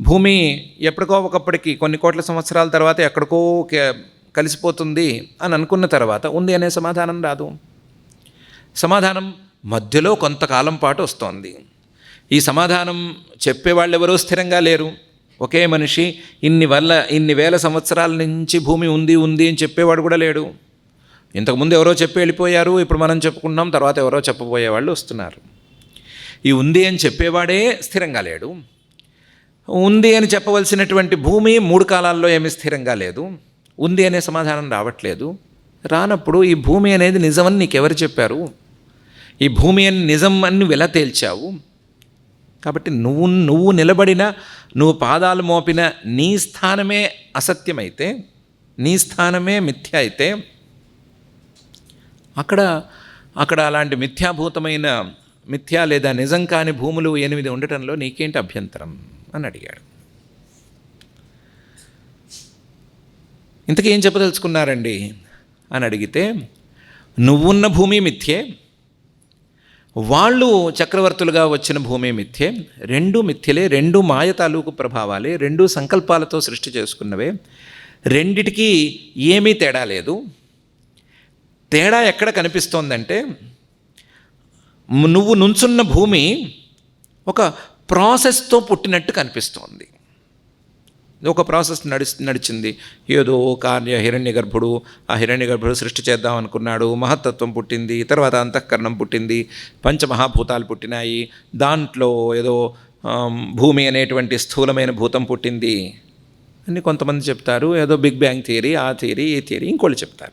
భూమి ఎప్పటికో ఒకప్పటికి కొన్ని కోట్ల సంవత్సరాల తర్వాత ఎక్కడికో కలిసిపోతుంది అని అనుకున్న తర్వాత ఉంది అనే సమాధానం రాదు. సమాధానం మధ్యలో కొంతకాలం పాటు వస్తోంది. ఈ సమాధానం చెప్పేవాళ్ళు ఎవరూ స్థిరంగా లేరు. ఒకే మనిషి ఇన్ని వల్ల ఇన్ని వేల సంవత్సరాల నుంచి భూమి ఉంది ఉంది అని చెప్పేవాడు కూడా లేడు. ఇంతకుముందు ఎవరో చెప్పి వెళ్ళిపోయారు ఇప్పుడు మనం చెప్పుకున్నాం తర్వాత ఎవరో చెప్పబోయే వాళ్ళు వస్తున్నారు. ఈ ఉంది అని చెప్పేవాడే స్థిరంగా లేడు. ఉంది అని చెప్పవలసినటువంటి భూమి మూడు కాలాల్లో ఏమీ స్థిరంగా లేదు. ఉంది అనే సమాధానం రావట్లేదు. రానప్పుడు ఈ భూమి అనేది నిజమని నీకెవరు చెప్పారు? ఈ భూమి అని నిజం అని నువ్వు ఎలా తేల్చావు? కాబట్టి నువ్వు నువ్వు నిలబడిన నువ్వు పాదాలు మోపిన నీ స్థానమే అసత్యమైతే నీ స్థానమే మిథ్య అయితే అక్కడ అక్కడ అలాంటి మిథ్యాభూతమైన మిథ్యా లేదా నిజం కాని భూములు ఎనిమిది ఉండటంలో నీకేంటి అభ్యంతరం? అని అడిగాడు. ఇంతకీ ఏం చెప్పదలుచుకున్నారండి? అని అడిగితే నువ్వున్న భూమి మిథ్యే వాళ్ళు చక్రవర్తులుగా వచ్చిన భూమి మిథ్యే రెండు మిథ్యలే రెండు మాయ తాలూకు ప్రభావాలే రెండు సంకల్పాలతో సృష్టి చేసుకున్నవే రెండిటికి ఏమీ తేడా లేదు. తేడా ఎక్కడ కనిపిస్తోందంటే నువ్వు నుంచున్న భూమి ఒక ప్రాసెస్తో పుట్టినట్టు కనిపిస్తోంది. ఒక ప్రాసెస్ నడి నడిచింది. ఏదో కార్య హిరణ్య గర్భుడు ఆ హిరణ్య గర్భుడు సృష్టి చేద్దాం అనుకున్నాడు. మహత్తత్వం పుట్టింది. తర్వాత అంతఃకరణం పుట్టింది. పంచమహాభూతాలు పుట్టినాయి. దాంట్లో ఏదో భూమి అనేటువంటి స్థూలమైన భూతం పుట్టింది అని కొంతమంది చెప్తారు. ఏదో బిగ్ బ్యాంగ్ థియరీ ఆ థియరీ ఈ థియరీ ఇంకోళ్ళు చెప్తారు.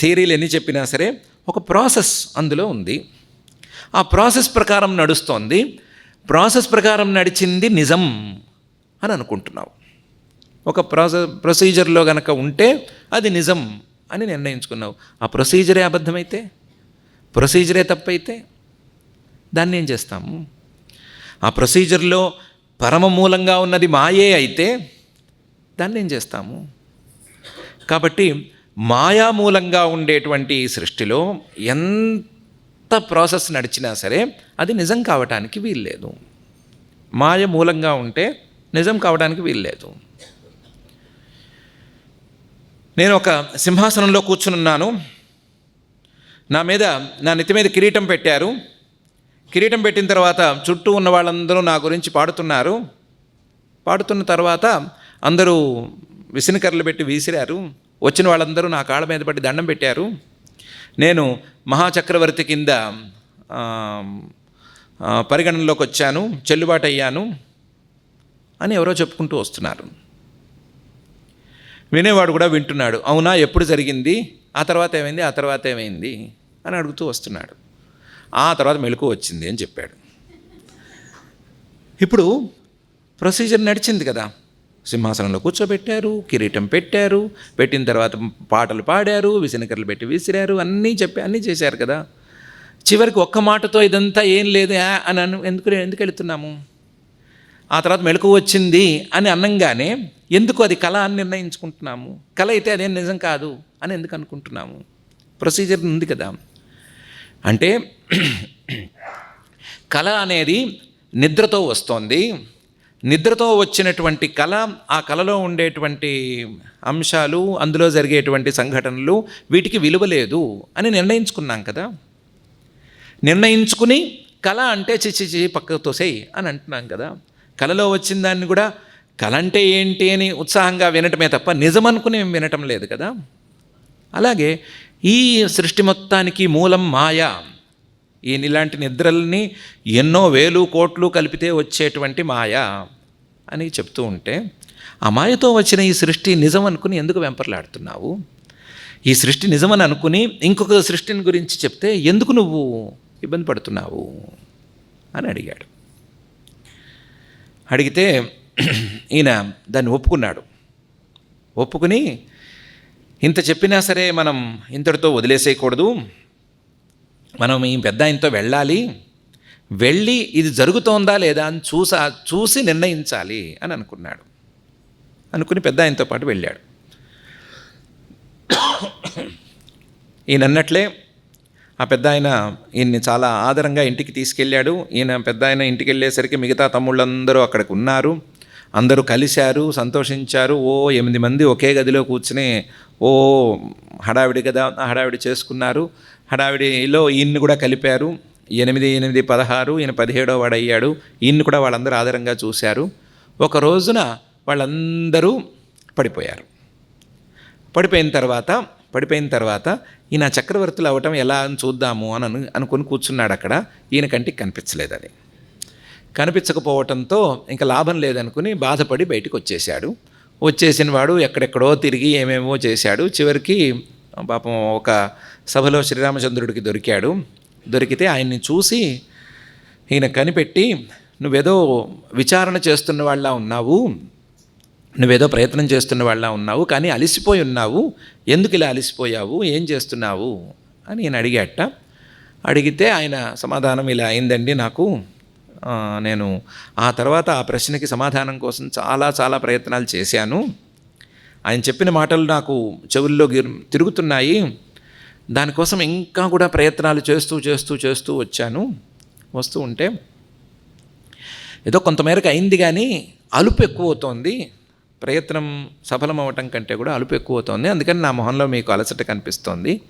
థియరీలు ఎన్ని చెప్పినా సరే ఒక ప్రాసెస్ అందులో ఉంది. ఆ ప్రాసెస్ ప్రకారం నడుస్తోంది. ప్రాసెస్ ప్రకారం నడిచింది నిజం అని అనుకుంటున్నావు. ఒక ప్రాసెస్ ప్రొసీజర్లో గనక ఉంటే అది నిజం అని నిర్ణయించుకున్నావు. ఆ ప్రొసీజరే అబద్ధమైతే? ప్రొసీజరే తప్పైతే? దాన్ని ఏం చేస్తాము? ఆ ప్రొసీజర్లో పరమ మూలంగా ఉన్నది మాయే అయితే దాన్ని ఏం చేస్తాము? కాబట్టి మాయామూలంగా ఉండేటువంటి ఈ సృష్టిలో ఎంత ప్రాసెస్ నడిచినా సరే అది నిజం కావటానికి వీల్లేదు. మాయ మూలంగా ఉంటే నిజం కావడానికి వీల్లేదు. నేను ఒక సింహాసనంలో కూర్చునున్నాను. నా మీద నా నెత్తి మీద కిరీటం పెట్టారు. కిరీటం పెట్టిన తర్వాత చుట్టూ ఉన్న వాళ్ళందరూ నా గురించి పాడుతున్నారు. పాడుతున్న తర్వాత అందరూ విసినకర్రలు పెట్టి వీసిరారు. వచ్చిన వాళ్ళందరూ నా కాళ్ళ మీద పట్టి దండం పెట్టారు. నేను మహాచక్రవర్తి కింద పరిగణనలోకి వచ్చాను చెల్లుబాటు అయ్యాను అని ఎవరో చెప్పుకుంటూ వస్తున్నారు. వినేవాడు కూడా వింటున్నాడు అవునా ఎప్పుడు జరిగింది? ఆ తర్వాత ఏమైంది? ఆ తర్వాత ఏమైంది? అని అడుగుతూ వస్తున్నాడు. ఆ తర్వాత మెలకు వచ్చింది అని చెప్పాడు. ఇప్పుడు ప్రొసీజర్ నడిచింది కదా. సింహాసనంలో కూర్చోబెట్టారు కిరీటం పెట్టారు పెట్టిన తర్వాత పాటలు పాడారు విసినకర్లు పెట్టి విసిరారు అన్నీ చెప్పి అన్నీ చేశారు కదా. చివరికి ఒక్క మాటతో ఇదంతా ఏం లేదు అని అను ఎందుకు ఎందుకు వెళుతున్నాము? ఆ తర్వాత మెలకు వచ్చింది అని అనంగానే ఎందుకు అది కళ అని నిర్ణయించుకుంటున్నాము? కళ అయితే అదేం నిజం కాదు అని ఎందుకు అనుకుంటున్నాము? ప్రొసీజర్ ఉంది కదా. అంటే కళ అనేది నిద్రతో వస్తోంది. నిద్రతో వచ్చినటువంటి కళ ఆ కళలో ఉండేటువంటి అంశాలు అందులో జరిగేటువంటి సంఘటనలు వీటికి విలువ లేదు అని నిర్ణయించుకున్నాం కదా. నిర్ణయించుకుని కళ అంటే చిచి చి పక్కకు తోసేయి అని అంటున్నాం కదా. కళలో వచ్చిన దాన్ని కూడా కళ అంటే ఏంటి అని ఉత్సాహంగా వినటమే తప్ప నిజమనుకుని మేము వినటం లేదు కదా. అలాగే ఈ సృష్టి మొత్తానికి మూలం మాయ. ఈయన ఇలాంటి నిద్రల్ని ఎన్నో వేలు కోట్లు కలిపితే వచ్చేటువంటి మాయ అని చెప్తూ ఉంటే ఆ మాయతో వచ్చిన ఈ సృష్టి నిజం అనుకుని ఎందుకు వెంపర్లాడుతున్నావు? ఈ సృష్టి నిజమని అనుకుని ఇంకొక సృష్టిని గురించి చెప్తే ఎందుకు నువ్వు ఇబ్బంది పడుతున్నావు? అని అడిగాడు. అడిగితే ఈయన దాన్ని ఒప్పుకున్నాడు. ఒప్పుకుని ఇంత చెప్పినా సరే మనం ఇంతటితో వదిలేసేయకూడదు. మనం ఈ పెద్ద ఆయనతో వెళ్ళాలి వెళ్ళి ఇది జరుగుతోందా లేదా అని చూసా చూసి నిర్ణయించాలి అని అనుకున్నాడు. అనుకుని పెద్ద ఆయనతో పాటు వెళ్ళాడు. ఈయన అన్నట్లే ఆ పెద్ద ఆయన ఈయన్ని చాలా ఆదరంగా ఇంటికి తీసుకెళ్ళాడు. ఈయన పెద్ద ఆయన ఇంటికి వెళ్ళేసరికి మిగతా తమ్ముళ్ళందరూ అక్కడికి ఉన్నారు. అందరూ కలిశారు సంతోషించారు. ఓ ఎనిమిది మంది ఒకే గదిలో కూర్చుని ఓ హడావిడి కదా హడావిడి చేసుకున్నారు. హడావిడిలో ఈయన్ని కూడా కలిపారు. ఎనిమిది ఎనిమిది పదహారు ఈయన పదిహేడో వాడయ్యాడు. ఈయన్ని కూడా వాళ్ళందరూ ఆదరంగా చూశారు. ఒక రోజున వాళ్ళందరూ పడిపోయారు. పడిపోయిన తర్వాత పడిపోయిన తర్వాత ఈయన చక్రవర్తులు అవటం ఎలా అని చూద్దాము అని అను అనుకుని కూర్చున్నాడు అక్కడ. ఈయన కంటికి కనిపించలేదు అది. కనిపించకపోవటంతో ఇంకా లాభం లేదనుకుని బాధపడి బయటికి వచ్చేసాడు వచ్చేసిన వాడు ఎక్కడెక్కడో తిరిగి ఏమేమో చేశాడు. చివరికి పాపం ఒక సభలో శ్రీరామచంద్రుడికి దొరికాడు. దొరికితే ఆయన్ని చూసి ఈయన కనిపెట్టి నువ్వేదో విచారణ చేస్తున్న వాళ్ళ ఉన్నావు. నువ్వేదో ప్రయత్నం చేస్తున్న వాళ్ళ ఉన్నావు. కానీ అలసిపోయి ఉన్నావు. ఎందుకు ఇలా అలసిపోయావు? ఏం చేస్తున్నావు? అని నేను అడిగాట అడిగితే ఆయన సమాధానం ఇలా అయిందండి నాకు. నేను ఆ తర్వాత ఆ ప్రశ్నకి సమాధానం కోసం చాలా చాలా ప్రయత్నాలు చేశాను. ఆయన చెప్పిన మాటలు నాకు చెవుల్లో తిరుగుతున్నాయి. దానికోసం ఇంకా కూడా ప్రయత్నాలు చేస్తూ చేస్తూ చేస్తూ వచ్చాను. వస్తూ ఉంటే ఏదో కొంతమేరకు అయింది కానీ అలుపు ఎక్కువ అవుతోంది ప్రయత్నం సఫలం అవ్వటం కంటే కూడా అలుపు ఎక్కువ అవుతోంది అందుకని నా మొహంలో మీకు అలసట కనిపిస్తోంది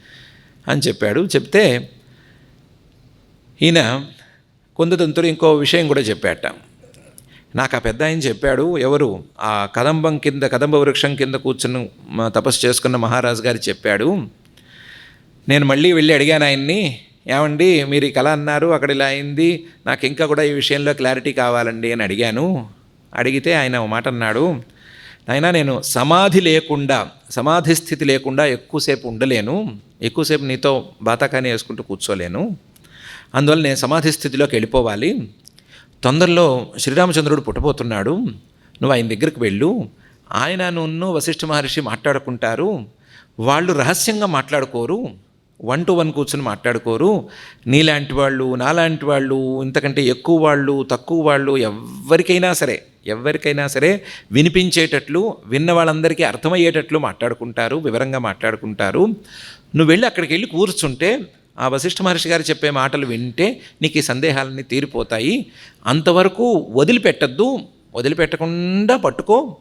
అని చెప్పాడు. చెప్తే ఈయన కొందతంతులు ఇంకో విషయం కూడా చెప్పాట. నాకు ఆ పెద్ద ఆయన చెప్పాడు ఎవరు? ఆ కదంబం కింద కదంబ వృక్షం కింద కూర్చుని తపస్సు చేసుకున్న మహారాజు గారు చెప్పాడు నేను మళ్ళీ వెళ్ళి అడిగాను ఆయన్ని ఏమండి మీరు ఈ కళ అన్నారు అక్కడ ఇలా అయింది నాకు ఇంకా కూడా ఈ విషయంలో క్లారిటీ కావాలండి అని అడిగాను. అడిగితే ఆయన ఒక మాట అన్నాడు అయినా నేను సమాధి లేకుండా సమాధి స్థితి లేకుండా ఎక్కువసేపు ఉండలేను ఎక్కువసేపు నీతో బాతాకాని వేసుకుంటూ కూర్చోలేను అందువల్ల నేను సమాధి స్థితిలోకి వెళ్ళిపోవాలి తొందరలో శ్రీరామచంద్రుడు పుట్టబోతున్నాడు. నువ్వు ఆయన దగ్గరికి వెళ్ళు. ఆయన నున్ను వశిష్ఠ మహర్షి మాట్లాడుకుంటారు. వాళ్ళు రహస్యంగా మాట్లాడుకోరు. వన్ టు వన్ కూర్చొని మాట్లాడుకోరు. నీలాంటి వాళ్ళు నాలాంటి వాళ్ళు ఇంతకంటే ఎక్కువ వాళ్ళు తక్కువ వాళ్ళు ఎవరికైనా సరే ఎవరికైనా సరే వినిపించేటట్లు విన్న వాళ్ళందరికీ అర్థమయ్యేటట్లు మాట్లాడుకుంటారు వివరంగా మాట్లాడుకుంటారు. నువ్వు వెళ్ళి అక్కడికి వెళ్ళి కూర్చుంటే ఆ వశిష్ఠ మహర్షి గారు చెప్పే మాటలు వింటే నీకు ఈ సందేహాలన్నీ తీరిపోతాయి. అంతవరకు వదిలిపెట్టద్దు. వదిలిపెట్టకుండా పట్టుకో.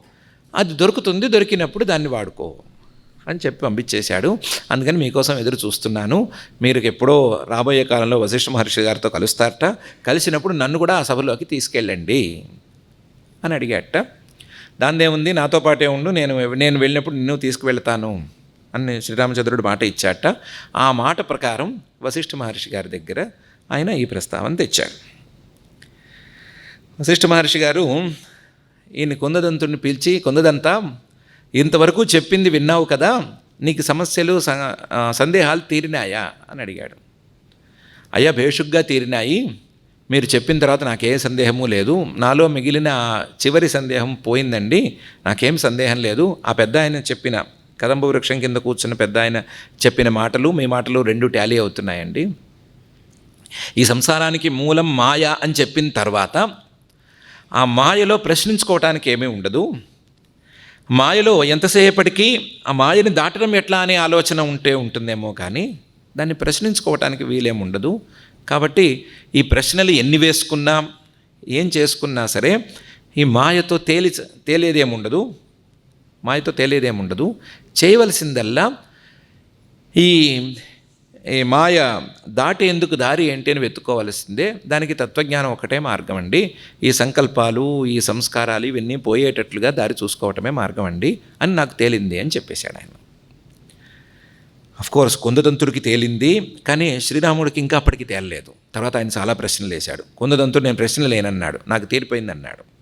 అది దొరుకుతుంది దొరికినప్పుడు దాన్ని వాడుకో అని చెప్పి పంపించేశాడు. అందుకని మీకోసం ఎదురు చూస్తున్నాను. మీరు ఎప్పుడో రాబోయే కాలంలో వశిష్ఠ మహర్షి గారితో కలుస్తారట. కలిసినప్పుడు నన్ను కూడా ఆ సభలోకి తీసుకెళ్ళండి అని అడిగాట దాందేముంది? నాతో పాటే ఉండు. నేను నేను వెళ్ళినప్పుడు నిన్ను తీసుకువెళ్తాను. అని శ్రీరామచంద్రుడు మాట ఇచ్చాట. ఆ మాట ప్రకారం వశిష్ఠ మహర్షి గారి దగ్గర ఆయన ఈ ప్రస్తావన తెచ్చాడు వశిష్ఠ మహర్షి గారు ఈయన కొందదంతుడిని పిలిచి కొందదంతా ఇంతవరకు చెప్పింది విన్నావు కదా నీకు సమస్యలు స- సందేహాలు తీరినాయా? అని అడిగాడు. అయ్యా భేషుగ్గా తీరినాయి. మీరు చెప్పిన తర్వాత నాకే సందేహము లేదు. నాలో మిగిలిన చివరి సందేహం పోయిందండి. నాకేం సందేహం లేదు. ఆ పెద్ద ఆయన చెప్పిన కదంబ వృక్షం కింద కూర్చున్న పెద్ద ఆయన చెప్పిన మాటలు మీ మాటలు రెండు ట్యాలీ అవుతున్నాయండి. ఈ సంసారానికి మూలం మాయ అని చెప్పిన తర్వాత ఆ మాయలో ప్రశ్నించుకోవటానికి ఏమీ ఉండదు. మాయలో ఎంతసేపటికి ఆ మాయని దాటడం ఎట్లా అనే ఆలోచన ఉంటే ఉంటుందేమో కానీ దాన్ని ప్రశ్నించుకోవటానికి వీలేముండదు కాబట్టి ఈ ప్రశ్నలు ఎన్ని వేసుకున్నా ఏం చేసుకున్నా సరే ఈ మాయతో తేలి తేలేదేముండదు మాయతో తేలేదేముండదు. చేయవలసిందల్లా ఈ ఈ మాయ దాటేందుకు దారి ఏంటి అని వెతుక్కోవలసిందే. దానికి తత్వజ్ఞానం ఒకటే మార్గం అండి. ఈ సంకల్పాలు ఈ సంస్కారాలు ఇవన్నీ పోయేటట్లుగా దారి చూసుకోవటమే మార్గం అండి అని నాకు తేలింది అని చెప్పేశాడు ఆయన. కోర్స్ కుందదంతుడికి తేలింది కానీ శ్రీరాముడికి ఇంకా అప్పటికి తేలలేదు. తర్వాత ఆయన చాలా ప్రశ్నలు వేశాడు. కుందదంతుడు నేను ప్రశ్నలు లేనన్నాడు నాకు తీరిపోయింది అన్నాడు